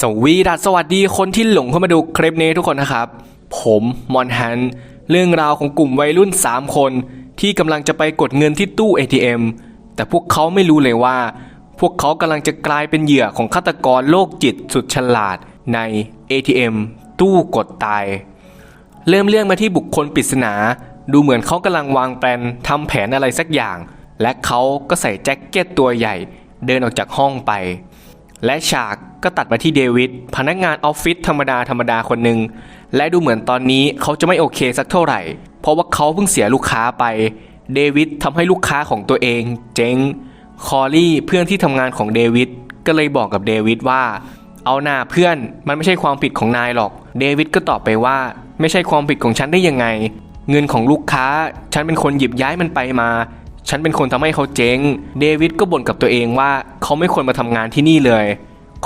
สวีดัสสวัสดีคนที่หลงเข้ามาดูคลิปนี้ทุกคนนะครับ ผมมอนฮัน เรื่องราวของกลุ่มวัยรุ่น 3 คน ที่กำลังจะไปกดเงินที่ตู้ ATM แต่พวกเขาไม่รู้เลยว่า พวกเขากำลังจะกลายเป็นเหยื่อของฆาตกรโรคจิตสุดฉลาดใน ATM ตู้กดตาย เริ่มเรื่องมาที่บุคคลปริศนา ดูเหมือนเขากำลังวางแผนทำแผนอะไรสักอย่าง และเขาก็ใส่แจ็คเก็ตตัวใหญ่ เดินออกจากห้องไป และฉากก็ตัดมาที่เดวิดพนักงานออฟฟิศธรรมดาธรรมดาคนหนึ่งและดูเหมือนตอนนี้เขาจะไม่โอเคสักเท่าไหร่ เพราะว่าเขาเพิ่งเสียลูกค้าไป เดวิดทำให้ลูกค้าของตัวเอง เจ๊งคอรี่เพื่อนที่ทำงานของเดวิดก็เลยบอกกับเดวิดว่า เอาหน้าเพื่อนมันไม่ใช่ความผิดของนายหรอก เดวิดก็ตอบไปว่า ไม่ใช่ความผิดของฉันได้ยังไง เงินของลูกค้า ฉันเป็นคนหยิบย้ายมันไปมา ฉันเป็นคนทำให้เขาเจ๊ง เดวิดก็บ่นกับตัวเองว่าเขาไม่ควรมาทำงานที่นี่เลย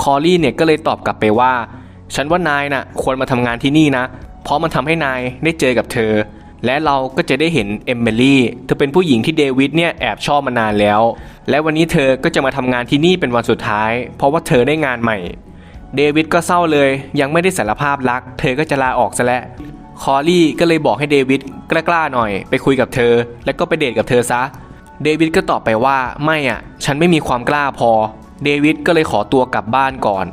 คอรี่เนี่ยก็เลยตอบกลับไปว่า ฉันว่านายน่ะควรมาทำงานที่นี่นะ เพราะมันทำให้นายได้เจอกับเธอ และเราก็จะได้เห็นเอมเบลี่ เธอเป็นผู้หญิงที่เดวิดเนี่ยแอบชอบมานานแล้ว และวันนี้เธอก็จะมาทำงานที่นี่เป็นวันสุดท้าย เพราะว่าเธอได้งานใหม่ เดวิดก็เศร้าเลย ยังไม่ได้สารภาพรัก เธอก็จะลาออกซะแล้ว คอรี่ก็เลยบอกให้เดวิดกล้าๆหน่อย ไปคุยกับเธอ แล้วก็ไปเดทกับเธอซะ เดวิดก็ตอบไปว่าไม่อะ ฉันไม่มีความกล้าพอ เดวิดก็เลยขอตัวกลับบ้านก่อน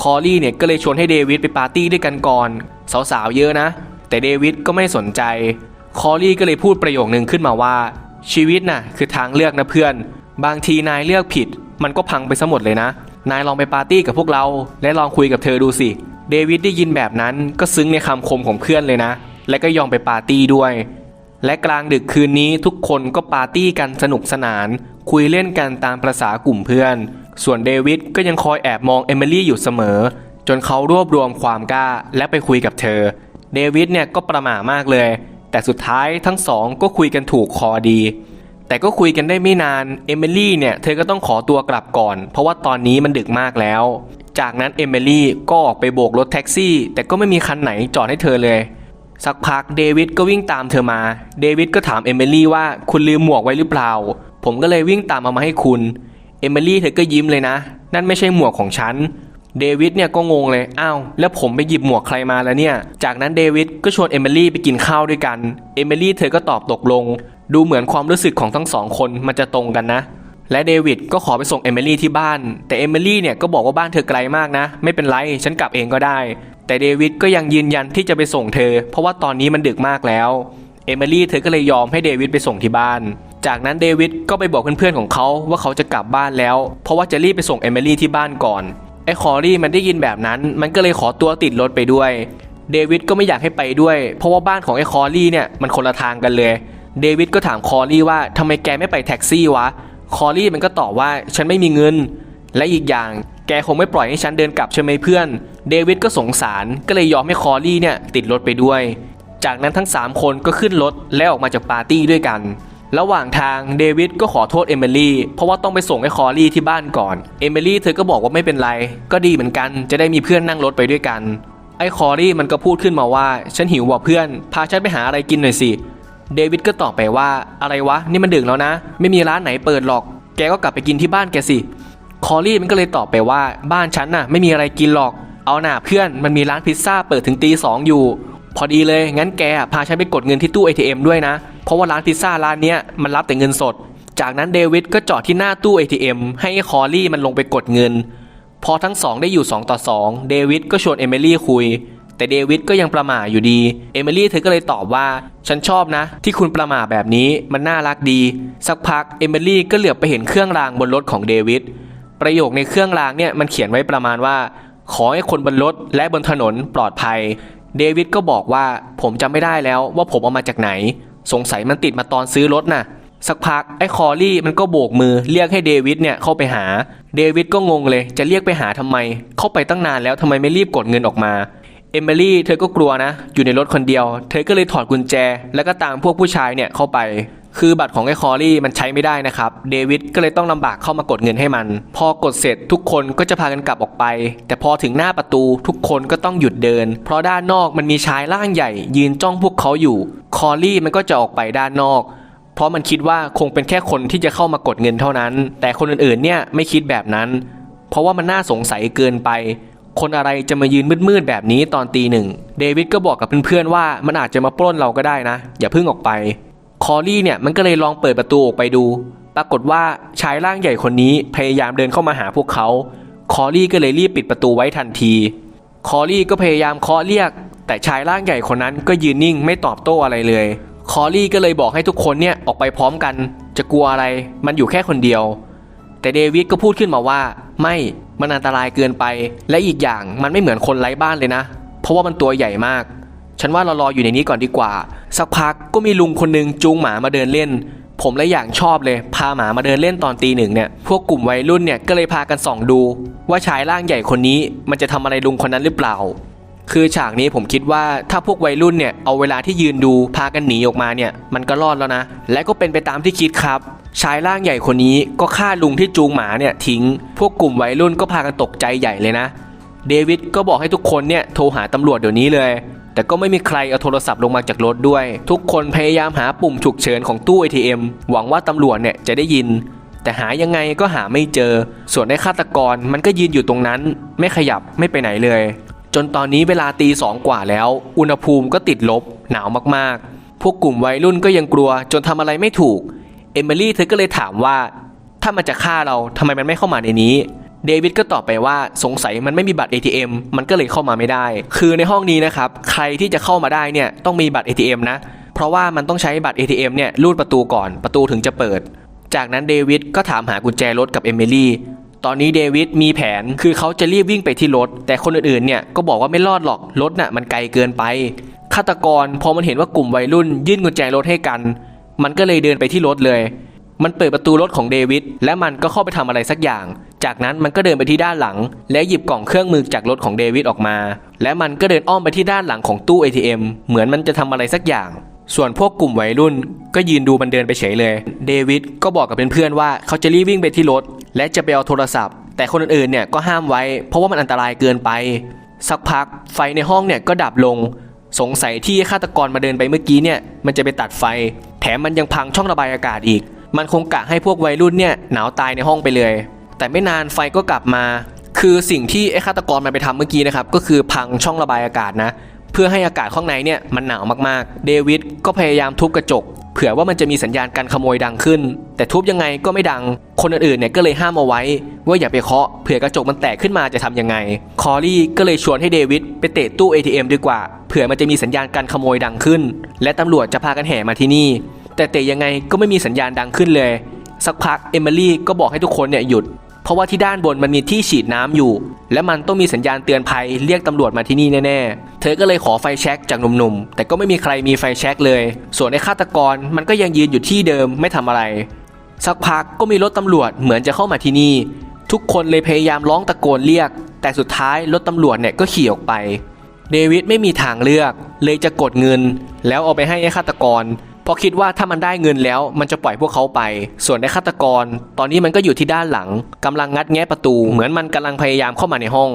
คอรี่เนี่ยก็เลยชวนให้เดวิดไปปาร์ตี้ด้วยกันก่อน สาวๆเยอะนะ แต่เดวิดก็ไม่สนใจ คอรี่ก็เลยพูดประโยคนึงขึ้นมาว่า ชีวิตน่ะคือทางเลือกนะเพื่อน บางทีนายเลือกผิด มันก็พังไปซะหมดเลยนะ นายลองไปปาร์ตี้กับพวกเรา และลองคุยกับเธอดูสิ เดวิดได้ยินแบบนั้นก็ซึ้งในคำคมของเพื่อนเลยนะ และก็ยอมไปปาร์ตี้ด้วย และกลางดึกคืนนี้ทุกคนก็ปาร์ตี้กันสนุกสนาน คุยเล่นกันตามประษากลุ่มเพื่อน ส่วนเดวิดก็ยังคอยแอบมองเอมิลี่อยู่เสมอ จนเขารวบรวมความกล้าและไปคุยกับเธอ เดวิดเนี่ยก็ประหม่ามากเลย แต่สุดท้ายทั้งสองก็คุยกันถูกคอดี แต่ก็คุยกันได้ไม่นานเอมิลี่เนี่ยเธอก็ต้องขอตัวกลับก่อน เพราะว่าตอนนี้มันดึกมากแล้ว จากนั้นเอมิลี่ก็ออกไปโบกรถแท็กซี่ แต่ก็ไม่มีคันไหนจอดให้เธอเลย สักพักเดวิดก็วิ่งตามเธอมา เดวิดก็ถามเอมิลี่ว่าคุณลืมหมวกไว้หรือเปล่า ผมก็เลยวิ่งตามเอามาให้คุณเอมิลี่เธอก็ยิ้มเลยนะ นั่นไม่ใช่หมวกของฉันเดวิดเนี่ยก็งงเลย อ้าว แล้วผมไปหยิบหมวกใครมาแล้วเนี่ย จากนั้นเดวิดก็ชวนเอมิลี่ไปกินข้าวด้วยกัน เอมิลี่เธอก็ตอบตกลง ดูเหมือนความรู้สึกของทั้งสองคนมันจะตรงกันนะ และเดวิดก็ขอไปส่งเอมิลี่ที่บ้าน แต่เอมิลี่เนี่ยก็บอกว่าบ้านเธอไกลมากนะ ไม่เป็นไร ฉันกลับเองก็ได้ แต่เดวิดก็ยังยืนยันที่จะไปส่งเธอ เพราะว่าตอนนี้มันดึกมากแล้ว เอมิลี่เธอก็เลยยอมให้เดวิดไปส่งที่บ้าน จากนั้นเดวิดก็ไปบอกเพื่อนๆของเขาว่าเขาจะกลับบ้านแล้ว เพราะว่าจะรีบไปส่งเอมิลี่ที่บ้านก่อน ไอ้คอรี่มันได้ยินแบบนั้น มันก็เลยขอตัวติดรถไปด้วย เดวิดก็ไม่อยากให้ไปด้วย เพราะว่าบ้านของไอ้คอรี่เนี่ยมันคนละทางกันเลย เดวิดก็ถามคอรี่ว่าทำไมแกไม่ไปแท็กซี่วะ คอรี่มันก็ตอบว่าฉันไม่มีเงิน และอีกอย่างแกคงไม่ปล่อยให้ฉันเดินกลับใช่ไหมเพื่อน เดวิดก็สงสารก็เลยยอมให้คอรี่เนี่ยติดรถไปด้วย จากนั้นทั้ง 3 คนก็ขึ้นรถและออกมาจากปาร์ตี้ด้วยกัน ระหว่างทางเดวิดก็ขอโทษเอมิลี่เพราะว่าต้องไปส่งให้คอรี่ที่บ้านก่อน เอมิลี่เธอก็บอกว่าไม่เป็นไร ก็ดีเหมือนกันจะได้มีเพื่อนนั่งรถไปด้วยกัน ไอ้คอรี่มันก็พูดขึ้นมาว่า ฉันหิวว่ะเพื่อน พาฉันไปหาอะไรกินหน่อยสิ เดวิดก็ตอบไปว่าอะไรวะ นี่มันดึกแล้วนะ ไม่มีร้านไหนเปิดหรอก แกก็กลับไปกินที่บ้านแกสิ คอรี่มันก็เลยตอบไปว่าบ้านฉันน่ะ ไม่มีอะไรกินหรอก เอาหน่าเพื่อนมันมีร้านพิซซ่าเปิดถึงตีสองอยู่ พอดีเลย งั้นแกพาฉันไปกดเงินที่ตู้ ATM ด้วยนะ เพราะว่าร้านพิซซ่าร้านเนี้ยมันรับแต่เงินสด จากนั้นเดวิดก็จอดที่หน้าตู้ ATM ให้คอรี่มันลงไปกดเงิน พอทั้งสองได้อยู่ 2 ต่อ 2 เดวิดก็ชวนเอมิลี่คุย แต่เดวิดก็ยังประหม่าอยู่ดี เอมิลี่เธอก็เลยตอบว่า ฉันชอบนะ ที่คุณประหม่าแบบนี้มันน่ารักดี สักพักเอมิลี่ก็เหลือบไปเห็นเครื่องรางบนรถของเดวิดประโยคในเครื่องรางเนี่ยมันเขียนไว้ประมาณว่า ขอให้คนบนรถและบนถนนปลอดภัย เดวิดก็บอกว่าผมจำไม่ได้แล้วว่าผมเอามาจากไหน สงสัยมันติดมาตอนซื้อรถน่ะสักพักไอ้คอรี่มันก็โบกมือเรียกให้เดวิดเนี่ยเข้าไปหา เดวิดก็งงเลยจะเรียกไปหาทำไม เข้าไปตั้งนานแล้วทำไมไม่รีบกดเงินออกมา เอมิลี่เธอก็กลัวนะ อยู่ในรถคนเดียว เธอก็เลยถอดกุญแจ แล้วก็ตามพวกผู้ชายเนี่ยเข้าไป คือบัตรของไอ้คอรี่มันใช้ไม่ได้นะครับ เดวิดก็เลยต้องลำบากเข้ามากดเงินให้มัน พอกดเสร็จทุกคนก็จะพากันกลับออกไป แต่พอถึงหน้าประตูทุกคนก็ต้องหยุดเดิน เพราะด้านนอกมันมีชายร่างใหญ่ ยืนจ้องพวกเขาอยู่ คอรี่มันก็จะออกไปด้านนอก เพราะมันคิดว่าคงเป็นแค่คนที่จะเข้ามากดเงินเท่านั้น แต่คนอื่นๆเนี่ยไม่คิดแบบนั้น เพราะว่ามันน่าสงสัยเกินไป คนอะไรจะมายืนมืดๆแบบนี้ตอนตีหนึ่ง เดวิดก็บอกกับเพื่อนๆว่ามันอาจจะมาปล้นเราก็ได้นะ อย่าเพิ่งออกไป คอรี่เนี่ยมันก็เลยลองเปิดประตูออกไปดู ปรากฏว่าชายร่างใหญ่คนนี้พยายามเดินเข้ามาหาพวกเขา คอรี่ก็เลยรีบปิดประตูไว้ทันที คอรี่ก็พยายามเคาะเรียก แต่ชายร่างใหญ่คนนั้นก็ยืนนิ่งไม่ตอบโต้อะไรเลย คอรี่ก็เลยบอกให้ทุกคนเนี่ยออกไปพร้อมกัน จะกลัวอะไร มันอยู่แค่คนเดียว แต่เดวิดก็พูดขึ้นมาว่า ไม่มันอันตรายเกินไป และอีกอย่างมันไม่เหมือนคนไร้บ้านเลยนะ เพราะว่ามันตัวใหญ่มาก ฉันว่าเรารออยู่ในนี้ก่อนดีกว่า สักพักก็มีลุงคนหนึ่งจูงหมามาเดินเล่น ผมและอย่างชอบเลย พาหมามาเดินเล่นตอนตีหนึ่งเนี่ย พวกกลุ่มวัยรุ่นเนี่ยก็เลยพากันส่องดู ว่าชายร่างใหญ่คนนี้มันจะทำอะไรลุงคนนั้นหรือเปล่า คือฉากนี้ผมคิดว่าถ้าพวกวัยรุ่นเนี่ยเอาเวลาที่ยืนดูพากันหนีออกมาเนี่ยมันก็รอดแล้วนะ และก็เป็นไปตามที่คิดครับ ชายร่างใหญ่คนนี้ก็ฆ่าลุงที่จูงหมาเนี่ยทิ้ง พวกกลุ่มวัยรุ่นก็พากันตกใจใหญ่เลยนะ เดวิดก็บอกให้ทุกคนเนี่ยโทรหาตำรวจเดี๋ยวนี้เลย แต่ก็ไม่มีใครเอาโทรศัพท์ลงมาจากรถด้วย ทุกคนพยายามหาปุ่มฉุกเฉินของตู้ ATM หวังว่าตำรวจเนี่ยจะได้ยิน แต่หายังไงก็หาไม่เจอ ส่วนไอ้ฆาตกรมันก็ยืนอยู่ตรงนั้น ไม่ขยับไม่ไปไหนเลย จนตอนนี้เวลาตีสองกว่าแล้ว อุณหภูมิก็ติดลบหนาวมากๆ พวกกลุ่มวัยรุ่นก็ยังกลัวจนทำอะไรไม่ถูก เอมิลี่เธอก็เลยถามว่า ถ้ามันจะฆ่าเราทำไมมันไม่เข้ามาในนี้เดวิดก็ตอบไปว่าสงสัยมันไม่มีบัตร ATM มันก็เลยเข้ามาไม่ได้ คือในห้องนี้นะครับ ใครที่จะเข้ามาได้เนี่ยต้องมีบัตร ATM นะ เพราะว่ามันต้องใช้บัตร ATM เนี่ยรูดประตูก่อนประตูถึงจะเปิด จากนั้นเดวิดก็ถามหากุญแจรถกับเอมิลี่ตอนนี้เดวิดมีแผนคือเขาจะรีบวิ่งไปที่รถ แต่คนอื่นๆเนี่ยก็บอกว่าไม่รอดหรอกรถน่ะมันไกลเกินไปฆาตกรพอมันเห็นว่ากลุ่มวัยรุ่นยื่นกุญแจรถให้กัน มันก็เลยเดินไปที่รถเลย มันเปิดประตูรถของเดวิดและมันก็เข้าไปทำอะไรสักอย่าง จากนั้นมันก็เดินไปที่ด้านหลัง และหยิบกล่องเครื่องมือจากรถของเดวิดออกมา และมันก็เดินอ้อมไปที่ด้านหลังของตู้ ATM เหมือนมันจะทำอะไรสักอย่าง ส่วนพวกกลุ่มวัยรุ่น ก็ยืนดูมันเดินไปเฉยเลย เดวิดก็บอกกับเพื่อนๆว่าเขาจะรีบวิ่งไปที่รถ และจะไปเอาโทรศัพท์ แต่คนอื่นๆเนี่ยก็ห้ามไว้ เพราะว่ามันอันตรายเกินไป สักพักไฟในห้องเนี่ยก็ดับลง สงสัยที่ฆาตกรมาเดินไปเมื่อกี้เนี่ยมันจะไปตัดไฟ แถมมันยังพังช่องระบายอากาศอีก มันคงกะให้พวกวัยรุ่นเนี่ยหนาวตายในห้องไปเลย แต่ไม่นานไฟก็กลับมา คือสิ่งที่ไอ้ฆาตกรมันไปทำเมื่อกี้นะครับก็คือพังช่องระบายอากาศนะ เพื่อให้อากาศข้างในเนี่ยมันหนาวมากๆ เดวิดก็พยายามทุบกระจก เผื่อว่ามันจะมีสัญญาณการขโมยดังขึ้น แต่ทุบยังไงก็ไม่ดัง คนอื่นๆเนี่ยก็เลยห้ามเอาไว้ ว่าอย่าไปเคาะเผื่อกระจกมันแตกขึ้นมาจะทำยังไง คอรี่ก็เลยชวนให้เดวิดไปเตะตู้ ATM ดีกว่าเผื่อมันจะมีสัญญาณการขโมยดังขึ้น และตำรวจจะพากันแห่มาที่นี่ แต่เตะยังไงก็ไม่มีสัญญาณดังขึ้นเลย สักพักเอมิลี่ก็บอกให้ทุกคนเนี่ยหยุด เพราะว่าที่ด้านบนมันมีที่ฉีดน้ำอยู่ และมันต้องมีสัญญาณเตือนภัยเรียกตำรวจมาที่นี่แน่ๆ เธอก็เลยขอไฟแช็กจากหนุ่มๆ แต่ก็ไม่มีใครมีไฟแช็กเลย ส่วนไอ้ฆาตกรมันก็ยังยืนอยู่ที่เดิมไม่ทำอะไร สักพักก็มีรถตำรวจเหมือนจะเข้ามาที่นี่ ทุกคนเลยพยายามร้องตะโกนเรียก แต่สุดท้ายรถตำรวจเนี่ยก็ขี่ออกไป เดวิดไม่มีทางเลือก เลยจะกดเงิน แล้วเอาไปให้ไอ้ฆาตกรเพราะคิดว่าถ้ามันได้เงินแล้วมันจะปล่อยพวกเขาไป ส่วนไอ้ฆาตกร ตอนนี้มันก็อยู่ที่ด้านหลังกำลังงัดแงะประตู เหมือนมันกำลังพยายามเข้ามาในห้อง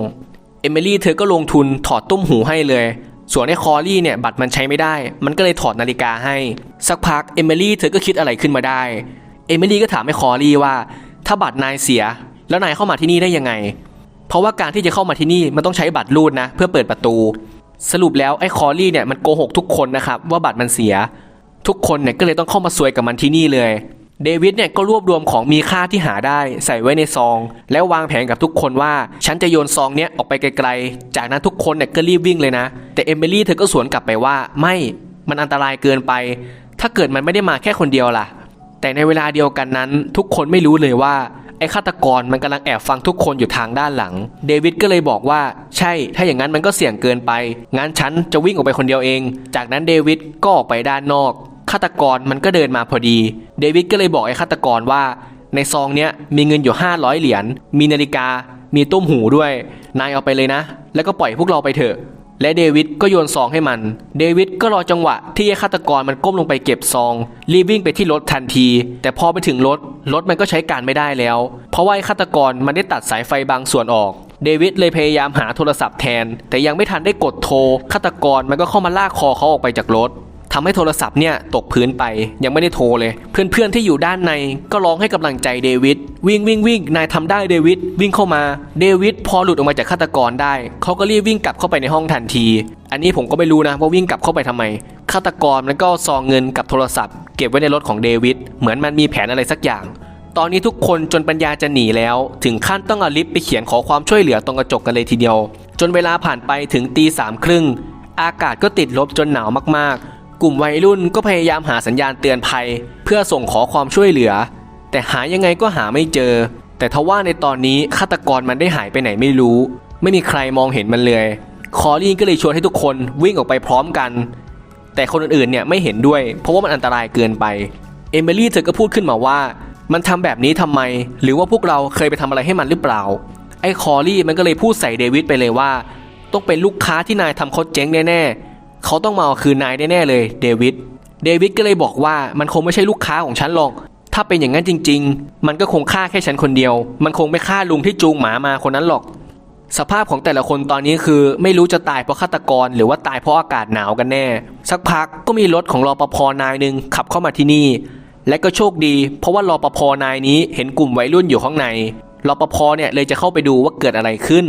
เอมิลี่เธอก็ลงทุนถอดตุ้มหูให้เลยส่วนไอ้คอรี่เนี่ยบัตรมันใช้ไม่ได้ มันก็เลยถอดนาฬิกาให้ สักพักเอมิลี่เธอก็คิดอะไรขึ้นมาได้ เอมิลี่ก็ถามไอ้คอรี่ว่า ถ้าบัตรนายเสีย แล้วนายเข้ามาที่นี่ได้ยังไง เพราะว่าการที่จะเข้ามาที่นี่มันต้องใช้บัตรรูดนะ เพื่อเปิดประตู สรุปแล้วไอ้คอรี่เนี่ยมันโกหกทุกคนนะครับว่าบัตรมันเสีย ทุกคนเนี่ยก็เลยต้องเข้ามาซวยกับมันที่นี่เลยเดวิดเนี่ยก็รวบรวมของมีค่าที่หาได้ใส่ไว้ในซอง แล้ววางแผนกับทุกคนว่า ฉันจะโยนซองเนี้ยออกไปไกลๆ จากนั้นทุกคนเนี่ยก็รีบวิ่งเลยนะ แต่เอมิลี่เธอก็สวนกลับไปว่า ไม่มันอันตรายเกินไป ถ้าเกิดมันไม่ได้มาแค่คนเดียวล่ะ แต่ในเวลาเดียวกันนั้น ทุกคนไม่รู้เลยว่า อ้ฆาตกรมันกำลังแอบฟังทุกคนอยู่ทางด้านหลัง เดวิดก็เลยบอกว่าใช่ ถ้าอย่างนั้นมันก็เสี่ยงเกินไป งั้นฉันจะวิ่งออกไปคนเดียวเอง จากนั้นเดวิดก็ออกไปด้านนอก ฆาตกรมันก็เดินมาพอดี เดวิดก็เลยบอกไอ้ฆาตกรว่า ในซองเนี้ยมีเงินอยู่ 500 เหรียญ มีนาฬิกา มีตุ้มหูด้วย นายเอาไปเลยนะ แล้วก็ปล่อยพวกเราไปเถอะ และเดวิดก็โยนซองให้มัน เดวิดก็รอจังหวะที่ไอ้ฆาตกรมันก้มลงไปเก็บซอง รีบวิ่งไปที่รถทันที แต่พอไปถึงรถ รถมันก็ใช้การไม่ได้แล้ว เพราะว่าไอ้ฆาตกรมันได้ตัดสายไฟบางส่วนออก เดวิดเลยพยายามหาโทรศัพท์แทน แต่ยังไม่ทันได้กดโทรฆาตกรมันก็เข้ามาลากคอเขาออกไปจากรถ ททำให้โทรศัพท์เนี่ยตกพื้นไปยังไม่ได้โทรเลย เพื่อนๆที่อยู่ด้านในก็ร้องให้กำลังใจเดวิดวิ่งวิ่งวิ่งนายทำได้เดวิดวิ่งเข้ามาเดวิดพอหลุดออกมาจากฆาตกรได้เขาก็รีบวิ่งกลับเข้าไปในห้องทันที อันนี้ผมก็ไม่รู้นะว่าวิ่งกลับเข้าไปทำไมฆาตกรมันก็ซองเงินกับโทรศัพท์ เก็บไว้ในรถของเดวิดเหมือนมันมีแผนอะไรสักอย่างตอนนี้ทุกคนจนปัญญาจะหนีแล้ว ถึงขั้นต้องเอาลิฟต์ไปเขียนขอความช่วยเหลือตรงกระจกกันเลยทีเดียว จนเวลาผ่านไปถึงตีสามครึ่ง อากาศก็ติดลบจนหนาวมากๆ กลุ่มวัยรุ่นก็พยายามหาสัญญาณเตือนภัย เพื่อส่งขอความช่วยเหลือ แต่หายังไงก็หาไม่เจอ แต่ทว่าในตอนนี้ฆาตกรมันได้หายไปไหนไม่รู้ ไม่มีใครมองเห็นมันเลย คอรีนก็เลยชวนให้ทุกคนวิ่งออกไปพร้อมกัน แต่คนอื่นๆเนี่ยไม่เห็นด้วย เพราะว่ามันอันตรายเกินไปเอมิลี่เธอก็พูดขึ้นมาว่า มันทำแบบนี้ทำไม หรือว่าพวกเราเคยไปทำอะไรให้มันหรือเปล่าไอ้คอรี่มันก็เลยพูดใส่เดวิดไปเลยว่า ต้องเป็นลูกค้าที่นายทำเขาเจ๊งแน่ๆ เขาต้องมาเอาคืนนายแน่ๆเลยเดวิดเดวิดก็เลยบอกว่ามันคงไม่ใช่ลูกค้าของฉันหรอก ถ้าเป็นอย่างนั้นจริง ๆ มันก็คงฆ่าแค่ฉันคนเดียว มันคงไม่ฆ่าลุงที่จูงหมามาคนนั้นหรอก สภาพของแต่ละคนตอนนี้คือ ไม่รู้จะตายเพราะฆาตกร หรือว่าตายเพราะอากาศหนาวกันแน่ สักพักก็มีรถของรอปภนายหนึ่งขับเข้ามาที่นี่ และก็โชคดี เพราะว่ารอปภนายนี้เห็นกลุ่มวัยรุ่นอยู่ข้างในรอปภเนี่ยเลยจะเข้าไปดูว่าเกิดอะไรขึ้น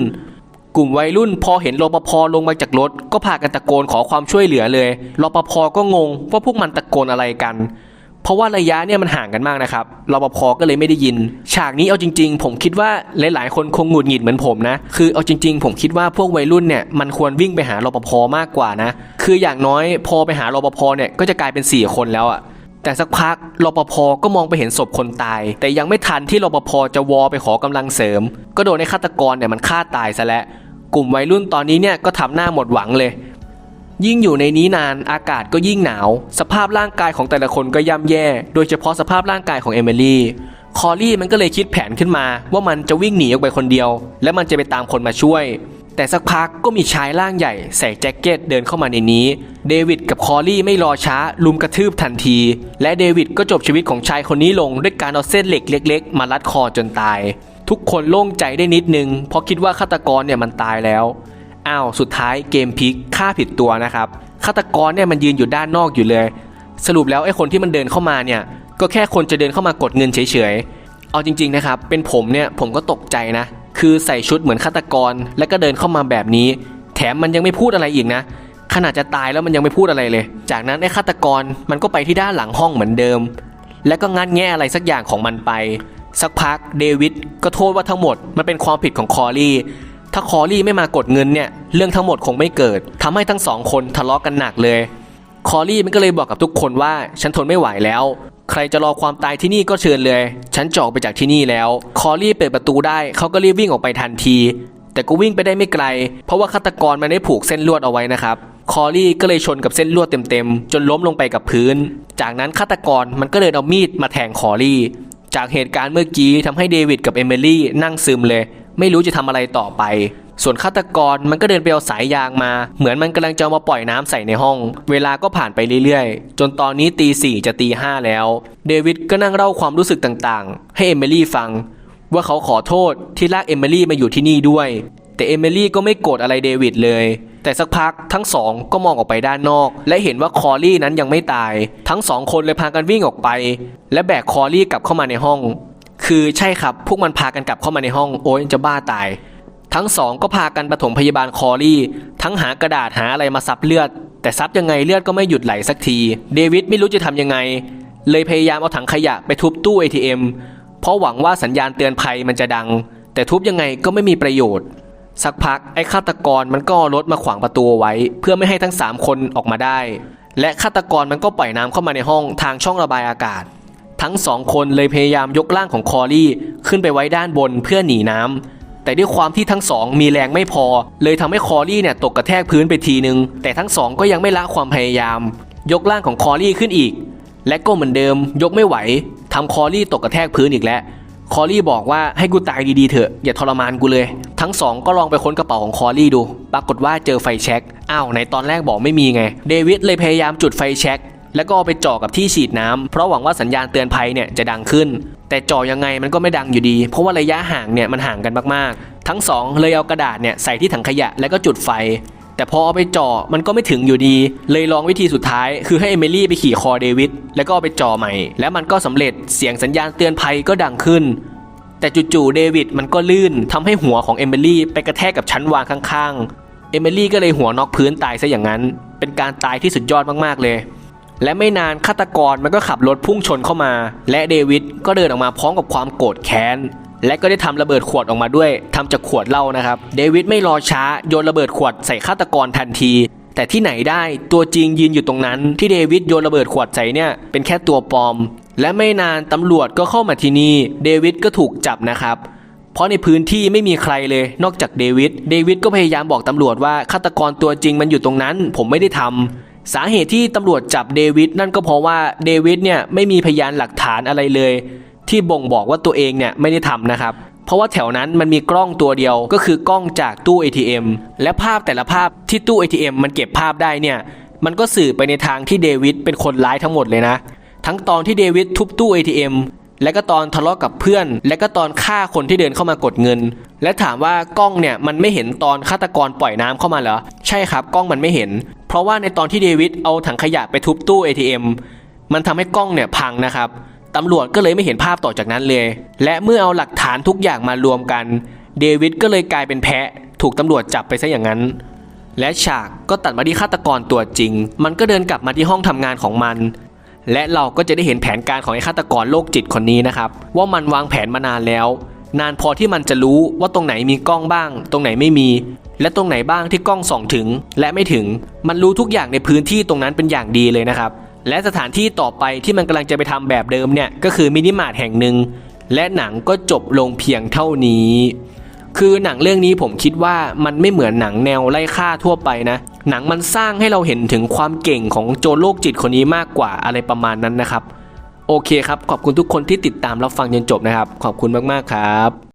กลุ่มวัยรุ่นพอเห็นรปภลงมาจากรถ ก็พากันตะโกนขอความช่วยเหลือเลยรปภก็งงว่าพวกมันตะโกนอะไรกัน เพราะว่าระยะเนี่ยมันห่างกันมากนะครับรปภก็เลยไม่ได้ยิน ฉากนี้เอาจริง ๆ ผมคิดว่าหลายๆ คนคงหงุดหงิดเหมือนผมนะ คือเอาจริง ๆ ผมคิดว่าพวกวัยรุ่นเนี่ยมันควรวิ่งไปหารปภมากกว่านะ คืออย่างน้อยพอไปหารปภเนี่ยก็จะกลายเป็น 4 คนแล้วอะแต่สักพักรปภก็มองไปเห็นศพคนตาย แต่ยังไม่ทันที่รปภจะวอไปขอกำลังเสริม ก็โดนไอ้ฆาตกรเนี่ยมันฆ่าตายซะแล้ว กลุ่มวัยรุ่นตอนนี้เนี่ยก็ทำหน้าหมดหวังเลย ยิ่งอยู่ในนี้นานอากาศก็ยิ่งหนาว สภาพร่างกายของแต่ละคนก็ย่ำแย่ โดยเฉพาะสภาพร่างกายของเอมิลี่คอรี่มันก็เลยคิดแผนขึ้นมาว่ามันจะวิ่งหนีออกไปคนเดียว และมันจะไปตามคนมาช่วย แต่สักพักก็มีชายร่างใหญ่ใส่แจ็คเก็ตเดินเข้ามาในนี้ เดวิดกับคอรี่ไม่รอช้าลุมกระทืบทันที และเดวิดก็จบชีวิตของชายคนนี้ลงด้วยการเอาเส้นเหล็กเล็ก ๆ มารัดคอจนตาย ทุกคนโล่งใจได้นิดนึง เพราะคิดว่าฆาตกรเนี่ยมันตายแล้ว อ้าวสุดท้ายเกมพลิกฆ่าผิดตัวนะครับฆาตกรเนี่ยมันยืนอยู่ด้านนอกอยู่เลย สรุปแล้วไอ้คนที่มันเดินเข้ามาเนี่ย ก็แค่คนจะเดินเข้ามากดเงินเฉยๆ เอาจริงๆนะครับ เป็นผมเนี่ยผมก็ตกใจนะ คือใส่ชุดเหมือนฆาตกร แล้วก็เดินเข้ามาแบบนี้ แถมมันยังไม่พูดอะไรอีกนะขนาดจะตายแล้วมันยังไม่พูดอะไรเลย จากนั้นไอ้ฆาตกรมันก็ไปที่ด้านหลังห้องเหมือนเดิม แล้วก็งัดแง่อะไรสักอย่างของมันไป สักพักเดวิดก็โทษว่าทั้งหมดมันเป็นความผิดของคอรี่ ถ้าคอรี่ไม่มากดเงินเนี่ยเรื่องทั้งหมดคงไม่เกิดทำให้ทั้งสองคนทะเลาะกันหนักเลย คอรี่มันก็เลยบอกกับทุกคนว่าฉันทนไม่ไหวแล้ว ใครจะรอความตายที่นี่ก็เชิญเลย ฉันจออกไปจากที่นี่แล้ว คอรี่เปิดประตูได้เขาก็รีบวิ่งออกไปทันที แต่ก็วิ่งไปได้ไม่ไกล เพราะว่าฆาตกรมันได้ผูกเส้นลวดเอาไว้นะครับคอรี่ก็เลยชนกับเส้นลวดเต็มๆ จนล้มลงไปกับพื้น จากนั้นฆาตกรมันก็เลยเอามีดมาแทงคอรี่ จากเหตุการณ์เมื่อกี้ทำให้เดวิดกับเอมิลี่นั่งซึมเลย ไม่รู้จะทำอะไรต่อไป ส่วนฆาตกรมันก็เดินไปเอาสายยางมา เหมือนมันกำลังจะมาปล่อยน้ำใส่ในห้อง เวลาก็ผ่านไปเรื่อยๆ จนตอนนี้ตีสี่จะตีห้าแล้ว เดวิดก็นั่งเล่าความรู้สึกต่างๆ ให้เอมิลี่ฟังว่าเขาขอโทษที่ลากเอมิลี่มาอยู่ที่นี่ด้วย แต่เอมิลี่ก็ไม่โกรธอะไรเดวิดเลย แต่สักพักทั้งสองก็มองออกไปด้านนอก และเห็นว่าคอรี่นั้นยังไม่ตาย ทั้งสองคนเลยพากันวิ่งออกไป และแบกคอรี่กลับเข้ามาในห้อง คือใช่ครับพวกมันพากันกลับเข้ามาในห้องโอ้ยจะบ้าตาย ทั้งสองก็พากันปฐมพยาบาลคอรี่ ทั้งหากระดาษหาอะไรมาซับเลือด แต่ซับยังไงเลือดก็ไม่หยุดไหลสักที เดวิดไม่รู้จะทำยังไง เลยพยายามเอาถังขยะไปทุบตู้ ATM เพราะหวังว่าสัญญาณเตือนภัยมันจะดัง แต่ทุบยังไงก็ไม่มีประโยชน์ สักพักไอ้ฆาตกรมันก็รถมาขวางประตูไว้ เพื่อไม่ให้ทั้ง 3 คนออกมาได้ และฆาตกรมันก็ปล่อยน้ำเข้ามาในห้องทางช่องระบายอากาศ ทั้งสองคนเลยพยายามยกร่างของคอรี่ขึ้นไปไว้ด้านบนเพื่อหนีน้ำแต่ด้วยความที่ทั้งสองมีแรงไม่พอ เลยทำให้คอรี่เนี่ยตกกระแทกพื้นไปทีนึง แต่ทั้งสองก็ยังไม่ละความพยายาม ยกร่างของคอรี่ขึ้นอีก และก็เหมือนเดิม ยกไม่ไหวทำคอรี่ตกกระแทกพื้นอีกแล้ว คอรี่บอกว่าให้กูตายดีๆเถอะ อย่าทรมานกูเลย ทั้งสองก็ลองไปค้นกระเป๋าของคอรี่ดู ปรากฏว่าเจอไฟแช็กอ้าวในตอนแรกบอกไม่มีไง เดวิดเลยพยายามจุดไฟแช็กแล้วก็เอาไปจ่อกับที่ฉีดน้ำเพราะหวังว่าสัญญาณเตือนภัยเนี่ยจะดังขึ้น แต่จ่อยังไงมันก็ไม่ดังอยู่ดี เพราะว่าระยะห่างเนี่ยมันห่างกันมากๆ ทั้งสองเลยเอากระดาษเนี่ยใส่ที่ถังขยะแล้วก็จุดไฟ แต่พอเอาไปจ่อมันก็ไม่ถึงอยู่ดี เลยลองวิธีสุดท้าย คือให้เอมิลี่ไปขี่คอเดวิดแล้วก็เอาไปจ่อใหม่ และมันก็สำเร็จเสียงสัญญาณเตือนภัยก็ดังขึ้น แต่จู่ๆเดวิดมันก็ลื่นทำให้หัวของเอมิลี่ไปกระแทกกับชั้นวางข้างๆ เอมิลี่ก็เลยหัวนอกพื้นตายซะอย่างนั้น เป็นการตายที่สุดยอดมากๆเลย และไม่นานฆาตกรมันก็ขับรถพุ่งชนเข้ามา และเดวิดก็เดินออกมาพร้อมกับความโกรธแค้น และก็ได้ทำระเบิดขวดออกมาด้วยทำจากขวดเหล้านะครับ เดวิดไม่รอช้าโยนระเบิดขวดใส่ฆาตกรทันที แต่ที่ไหนได้ตัวจริงยืนอยู่ตรงนั้น ที่เดวิดโยนระเบิดขวดใส่เนี่ยเป็นแค่ตัวปลอม และไม่นานตำรวจก็เข้ามาที่นี่เดวิดก็ถูกจับนะครับเพราะในพื้นที่ไม่มีใครเลยนอกจากเดวิด เดวิดก็พยายามบอกตำรวจว่าฆาตกรตัวจริงมันอยู่ตรงนั้น ผมไม่ได้ทำ สาเหตุที่ตำรวจจับเดวิดนั่นก็เพราะว่าเดวิดเนี่ยไม่มีพยานหลักฐานอะไรเลย ที่บ่งบอกว่าตัวเองเนี่ยไม่ได้ทำนะครับ เพราะว่าแถวนั้นมันมีกล้องตัวเดียวก็คือกล้องจากตู้ ATM และภาพแต่ละภาพที่ตู้ ATM มันเก็บภาพได้เนี่ยมันก็สื่อไปในทางที่เดวิดเป็นคนร้ายทั้งหมดเลยนะ ทั้งตอนที่เดวิดทุบตู้ ATM และก็ตอนทะเลาะกับเพื่อน และก็ตอนฆ่าคนที่เดินเข้ามากดเงิน และถามว่ากล้องเนี่ยมันไม่เห็นตอนฆาตกรปล่อยน้ำเข้ามาเหรอ ใช่ครับกล้องมันไม่เห็น เพราะว่าในตอนที่เดวิดเอาถังขยะไปทุบตู้ ATM มันทำให้กล้องเนี่ยพังนะครับ ตำรวจก็เลยไม่เห็นภาพต่อจากนั้นเลย และเมื่อเอาหลักฐานทุกอย่างมารวมกัน เดวิดก็เลยกลายเป็นแพะ ถูกตำรวจจับไปซะอย่างนั้น และฉากก็ตัดมาที่ฆาตกรตัวจริง มันก็เดินกลับมาที่ห้องทำงานของมัน และเราก็จะได้เห็นแผนการของไอ้ฆาตกรโรคจิตคนนี้นะครับ ว่ามันวางแผนมานานแล้ว นานพอที่มันจะรู้ว่าตรงไหนมีกล้องบ้าง ตรงไหนไม่มี และตรงไหนบ้างที่กล้องส่องถึง และไม่ถึง มันรู้ทุกอย่างในพื้นที่ตรงนั้นเป็นอย่างดีเลยนะครับ และสถานที่ต่อไปที่มันกำลังจะไปทำแบบเดิมเนี่ยก็คือมินิมาร์ทแห่งหนึ่งและหนังก็จบลงเพียงเท่านี้ คือหนังเรื่องนี้ผมคิดว่ามันไม่เหมือนหนังแนวไล่ฆ่าทั่วไปนะ หนังมันสร้างให้เราเห็นถึงความเก่งของโจรโรคจิตคนนี้มากกว่าอะไรประมาณนั้นนะครับ โอเคครับ ขอบคุณทุกคนที่ติดตามรับฟังจนจบนะครับ ขอบคุณมากๆครับ